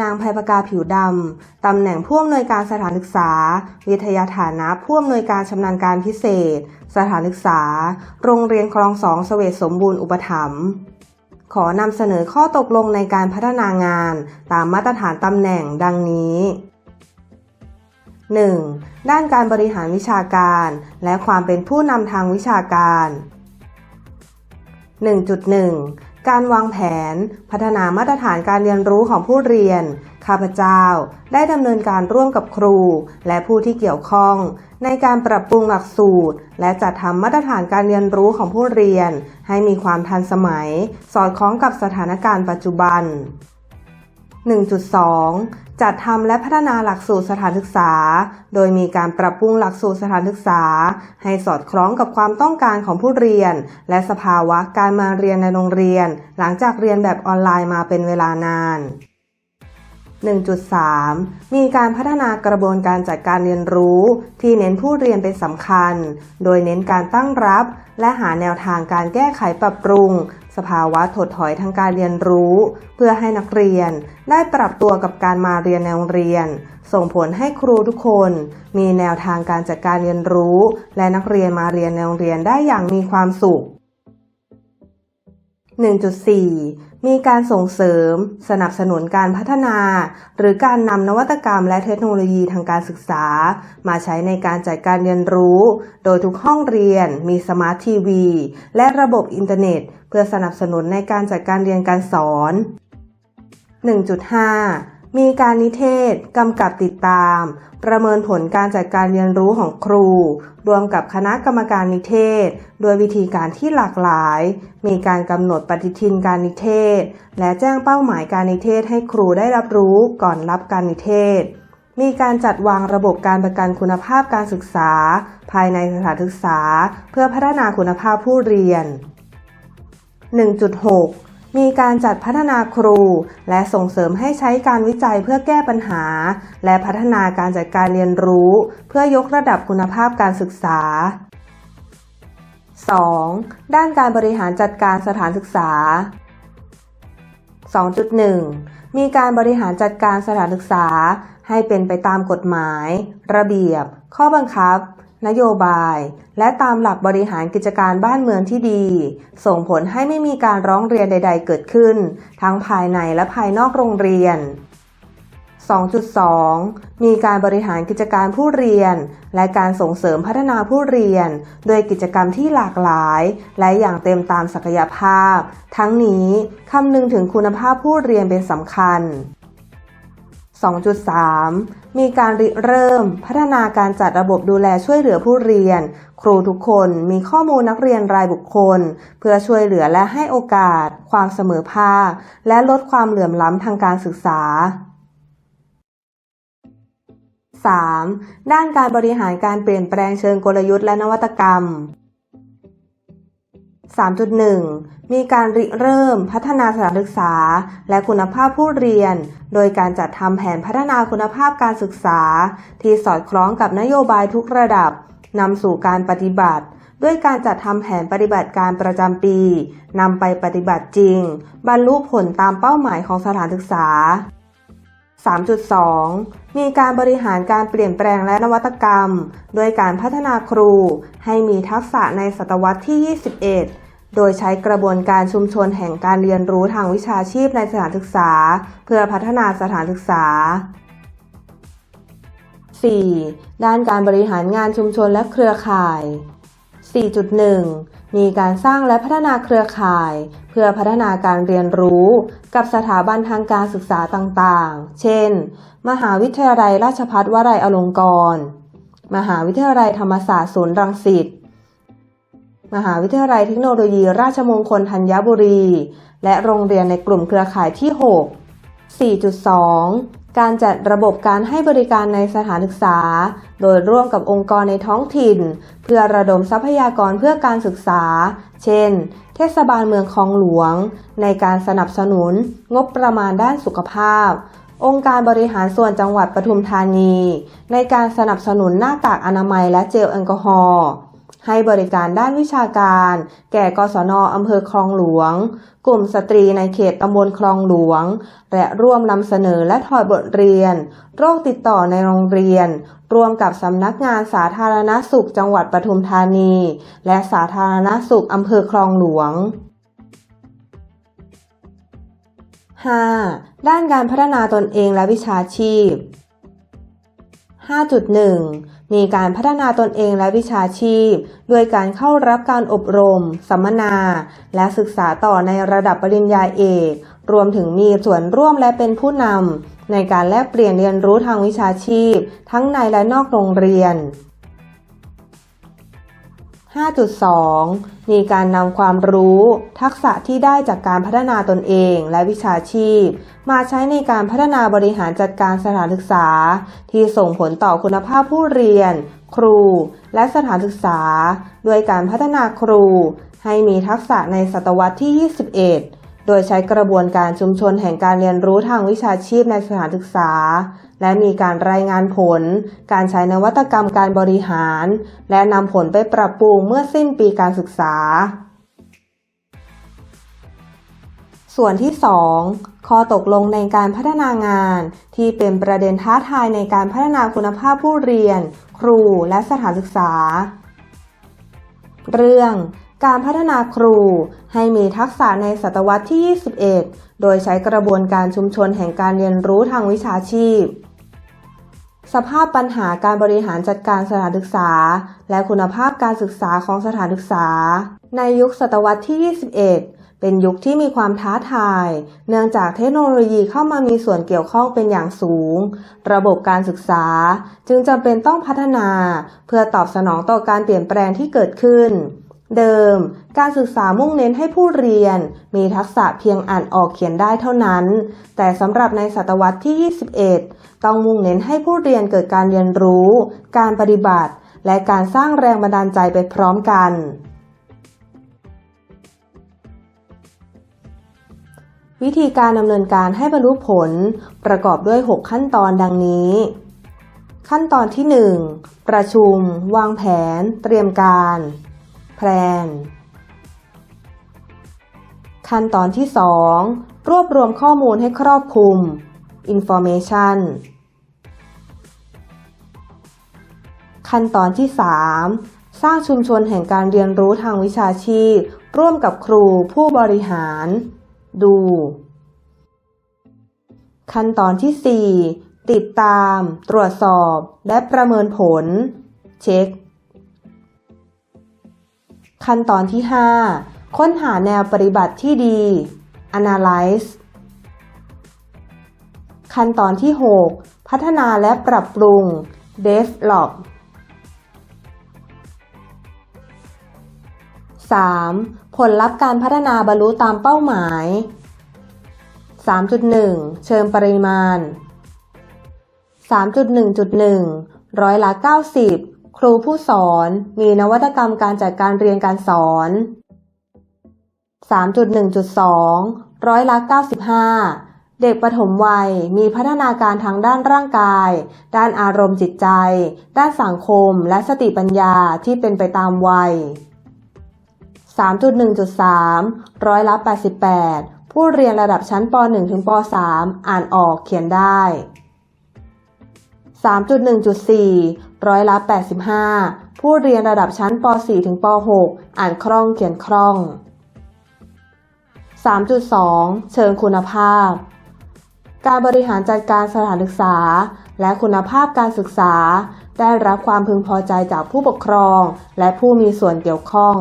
นางภัยประกาผิวดำ ตำแหน่งผู้อำนวยการสถานศึกษา วิทยาฐานะผู้อำนวยการชำนาญการพิเศษ สถานศึกษา โรงเรียนคลองสองเสวตสมบูรณ์อุปถัมภ์ขอนำเสนอข้อตกลงในการพัฒนางาน ตามมาตรฐานตำแหน่งดังนี้ 1. ด้านการบริหารวิชาการ และความเป็นผู้นำทางวิชาการ 1.1 การวางแผน พัฒนามาตรฐานการเรียนรู้ของผู้เรียน ข้าพเจ้า ได้ดำเนินการร่วมกับครู และผู้ที่เกี่ยวข้อง ในการปรับปรุงหลักสูตร และจัดทำมาตรฐานการเรียนรู้ของผู้เรียน ให้มีความทันสมัย สอดคล้องกับสถานการณ์ปัจจุบัน 1.2 จัดทำและพัฒนาหลักสูตรสถานศึกษา โดยมีการปรับปรุงหลักสูตรสถานศึกษา ให้สอดคล้องกับความต้องการของผู้เรียน และสภาวะการมาเรียนในโรงเรียน หลังจากเรียนแบบออนไลน์มาเป็นเวลานาน 1.3 มีการพัฒนากระบวนการจัดการเรียนรู้ที่เน้นผู้เรียนเป็นสำคัญ โดยเน้นการตั้งรับ และหาแนวทางการแก้ไขปรับปรุง สภาวะถดถอยทางการเรียนรู้ เพื่อให้นักเรียนได้ปรับตัวกับการมาเรียนในโรงเรียน ส่งผลให้ครูทุกคน มีแนวทางการจัดการเรียนรู้ และนักเรียนมาเรียนในโรงเรียนได้อย่างมีความสุข 1.4 มีการส่งเสริม สนับสนุนการพัฒนา หรือการนำนวัตกรรมและเทคโนโลยีทางการศึกษา มาใช้ในการจัดการเรียนรู้ โดยทุกห้องเรียนมีสมาร์ททีวี และระบบอินเทอร์เน็ต เพื่อสนับสนุนในการจัดการเรียนการสอน 1.5 มีการนิเทศ กำกับติดตาม ประเมินผลการจัดการเรียนรู้ของครู รวมกับคณะกรรมการนิเทศ โดยวิธีการที่หลากหลาย มีการกำหนดปฏิทินการนิเทศ และแจ้งเป้าหมายการนิเทศให้ครูได้รับรู้ก่อนรับการนิเทศ มีการจัดวางระบบการประกันคุณภาพการศึกษา ภายในสถานศึกษา เพื่อพัฒนาคุณภาพผู้เรียน 1.6 มีการจัดพัฒนาครู และส่งเสริมให้ใช้การวิจัยเพื่อแก้ปัญหา และพัฒนาการจัดการเรียนรู้ เพื่อยกระดับคุณภาพการศึกษา 2. ด้านการบริหารจัดการสถานศึกษา 2.1 มีการบริหารจัดการสถานศึกษา ให้เป็นไปตามกฎหมาย ระเบียบ ข้อบังคับ นโยบาย และตามหลักบริหารกิจการบ้านเมืองที่ดี ส่งผลให้ไม่มีการร้องเรียนใด ๆ เกิดขึ้น ทั้งภายในและภายนอกโรงเรียน 2.2 มีการบริหารกิจการผู้เรียน และการส่งเสริมพัฒนาผู้เรียน โดยกิจกรรมที่หลากหลาย และอย่างเต็มตามศักยภาพ ทั้งนี้คำนึงถึงคุณภาพผู้เรียนเป็นสำคัญ 2.3 มีการริเริ่ม พัฒนาการจัดระบบดูแลช่วยเหลือผู้เรียน ครูทุกคนมีข้อมูลนักเรียนรายบุคคล เพื่อช่วยเหลือและให้โอกาส ความเสมอภาค และลดความเหลื่อมล้ำทางการศึกษา 3. ด้านการบริหารการเปลี่ยนแปลงเชิงกลยุทธ์และนวัตกรรม 3.1 มีการริเริ่มพัฒนาสถานศึกษา และคุณภาพผู้เรียน โดยการจัดทำแผนพัฒนาคุณภาพการศึกษา ที่สอดคล้องกับนโยบายทุกระดับนำสู่การปฏิบัติ ด้วยการจัดทำแผนปฏิบัติการประจำปีนำไปปฏิบัติจริง บรรลุผลตามเป้าหมายของสถานศึกษา 3.2 มีการบริหารการเปลี่ยนแปลงและนวัตกรรม โดยการพัฒนาครู ให้มีทักษะในศตวรรษที่ 21 โดยใช้กระบวนการชุมชนแห่งการเรียนรู้ทางวิชาชีพในสถานศึกษา เพื่อพัฒนาสถานศึกษา 4. ด้านการบริหารงานชุมชนและเครือข่าย 4.1 มีการสร้างและพัฒนาเครือข่าย เพื่อพัฒนาการเรียนรู้ กับสถาบันทางการศึกษาต่างๆ เช่น มหาวิทยาลัยราชภัฏวลัยอลงกรณ์ มหาวิทยาลัยธรรมศาสตร์ศูนย์รังสิต มหาวิทยาลัยเทคโนโลยี ราชมงคลธัญบุรี และโรงเรียนในกลุ่มเครือข่ายที่ 6 4.2 การจัดระบบการให้บริการในสถานศึกษา โดยร่วมกับองค์กรในท้องถิ่น เพื่อระดมทรัพยากรเพื่อการศึกษา เช่น เทศบาลเมืองคลองหลวง ในการสนับสนุน งบประมาณด้านสุขภาพ องค์การบริหารส่วนจังหวัดปทุมธานี ในการสนับสนุนหน้ากากอนามัยและเจลแอลกอฮอล์ ให้บริการด้านวิชาการ แก่กศนอำเภอคลองหลวง กลุ่มสตรีในเขตตำบลคลองหลวง และร่วมนำเสนอและถอดบทเรียน โรคติดต่อในโรงเรียน รวมกับสำนักงานสาธารณสุขจังหวัดปทุมธานี และสาธารณสุขอำเภอคลองหลวง 5. ด้านการพัฒนาตนเองและวิชาชีพ 5.1 มีการพัฒนาตนเองและวิชาชีพ ด้วยการเข้ารับการอบรม สัมมนา และศึกษาต่อในระดับปริญญาเอก รวมถึงมีส่วนร่วมและเป็นผู้นำในการแลกเปลี่ยนเรียนรู้ทางวิชาชีพ ทั้งในและนอกโรงเรียน 5.2 มีการนำความรู้ ทักษะที่ได้จากการพัฒนาตนเองและวิชาชีพ มาใช้ในการพัฒนาบริหารจัดการสถานศึกษา ที่ส่งผลต่อคุณภาพผู้เรียน ครู และสถานศึกษา ด้วยการพัฒนาครู ให้มีทักษะในศตวรรษที่ 21 โดยใช้กระบวนการชุมชนแห่งการเรียนรู้ทางวิชาชีพในสถานศึกษา และมีการรายงานผล การใช้นวัตกรรมการบริหาร และนำผลไปปรับปรุงเมื่อสิ้นปีการศึกษา ส่วนที่ 2 ข้อตกลงในการพัฒนางาน ที่เป็นประเด็นท้าทายในการพัฒนาคุณภาพผู้เรียน ครูและสถานศึกษา เรื่องการพัฒนาครู ให้มีทักษะในศตวรรษที่ 21 โดยใช้กระบวนการชุมชนแห่งการเรียนรู้ทางวิชาชีพ สภาพปัญหาการบริหารจัดการสถานศึกษา และคุณภาพการศึกษาของสถานศึกษา ในยุคศตวรรษที่ 21 เป็นยุคที่มีความท้าทาย เนื่องจากเทคโนโลยีเข้ามามีส่วนเกี่ยวข้องเป็นอย่างสูง ระบบการศึกษา จึงจำเป็นต้องพัฒนา เพื่อตอบสนองต่อการเปลี่ยนแปลงที่เกิดขึ้น เดิม การศึกษามุ่งเน้นให้ผู้เรียน มีทักษะเพียงอ่านออกเขียนได้เท่านั้น แต่สำหรับในศตวรรษที่ 21 ต้องมุ่งเน้นให้ผู้เรียนเกิดการเรียนรู้ การปฏิบัติ และการสร้างแรงบันดาลใจไปพร้อมกัน วิธีการดำเนินการให้บรรลุผล ประกอบด้วย 6 ขั้นตอนดังนี้ขั้นตอนที่ 1 ประชุม วางแผน เตรียมการ แพลน ขั้นตอนที่ 2 รวบรวมข้อมูลให้ครอบคลุม information ขั้นตอนที่ 3 สร้างชุมชนแห่งการเรียนรู้ทางวิชาชีพ ร่วมกับครูผู้บริหาร ดู ขั้นตอนที่ 4 ติดตาม ตรวจสอบ และประเมินผล เช็ค ขั้นตอนที่ 5 ค้นหาแนวปฏิบัติที่ดี analyze ขั้นตอนที่ 6 พัฒนาและปรับปรุง develop 3. ผลลัพธ์การพัฒนาบรรลุตามเป้าหมาย 3.1 เชิงปริมาณ 3.1.1 ร้อยละ 90 ครูผู้สอนมีนวัตกรรมการจัดการเรียนการสอน 3.1.2 ร้อยละ95 เด็กปฐมวัยมีพัฒนาการทางด้านร่างกาย ด้านอารมณ์จิตใจ ด้านสังคมและสติปัญญาที่เป็นไปตามวัย 3.1.3 ร้อยละ88 ผู้เรียนระดับชั้นป .1 ถึงป .3 อ่านออกเขียนได้ 3.1.4 ร้อยละ 85 ผู้เรียนระดับชั้นป .4 ถึงป .6 อ่านคล่องเขียนคล่อง 3.2 เชิงคุณภาพ การบริหารจัดการสถานศึกษา และคุณภาพการศึกษา ได้รับความพึงพอใจจากผู้ปกครอง และผู้มีส่วนเกี่ยวข้อง